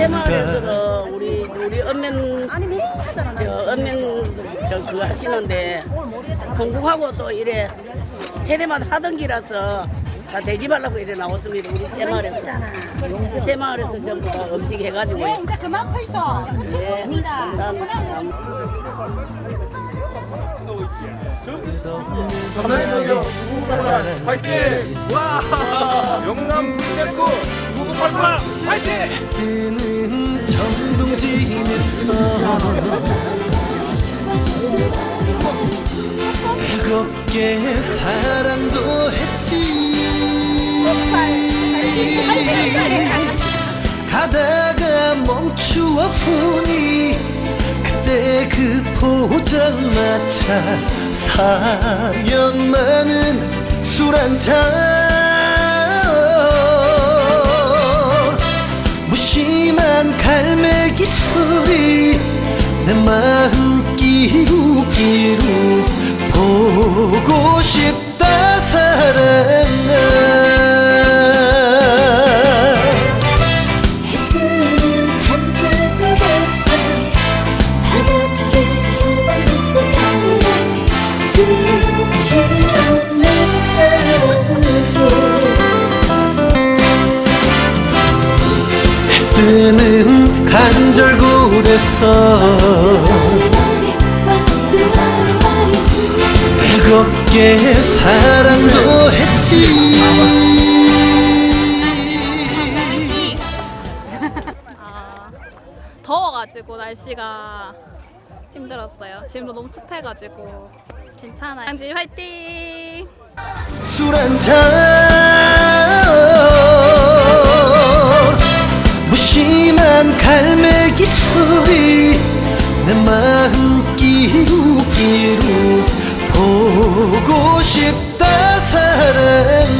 새마을에서는 우리 우리 언면 저 언면 저 그거 하시는데 건국하고 또 이래 해대마다 하던 기라서 다 돼지 말라고 이래 나왔습니다 우리 새 마을에서 새 마을에서 전부 다 음식 해가지고 네, 이제 그만 서 있어. 예, 끝입니다. 감사합니다. 파이팅! 와! 영남 국제 구9988 파이팅! 뜨는 정동진에서 뜨겁게 사랑도 했지. 가다가 멈추어 보니. 그때 그 포장마차 사연 많은 술 한잔 끼룩끼룩 보고 싶다 사랑아 해뜨는 간절함에서 뜨겁게 사랑도 했지 더워가지고 날씨가 힘들었어요. 지금도 너무 습해가지고 괜찮아요. 양지 화이팅! 술 한잔 무심한 갈매기 소리 내 마음 끼룩끼룩 보고 싶다 사랑아.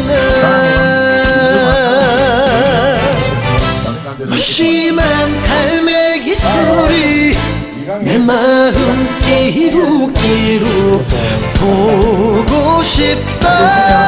무심한 갈매기 소리. 내 마음 끼룩끼룩 보고 싶다.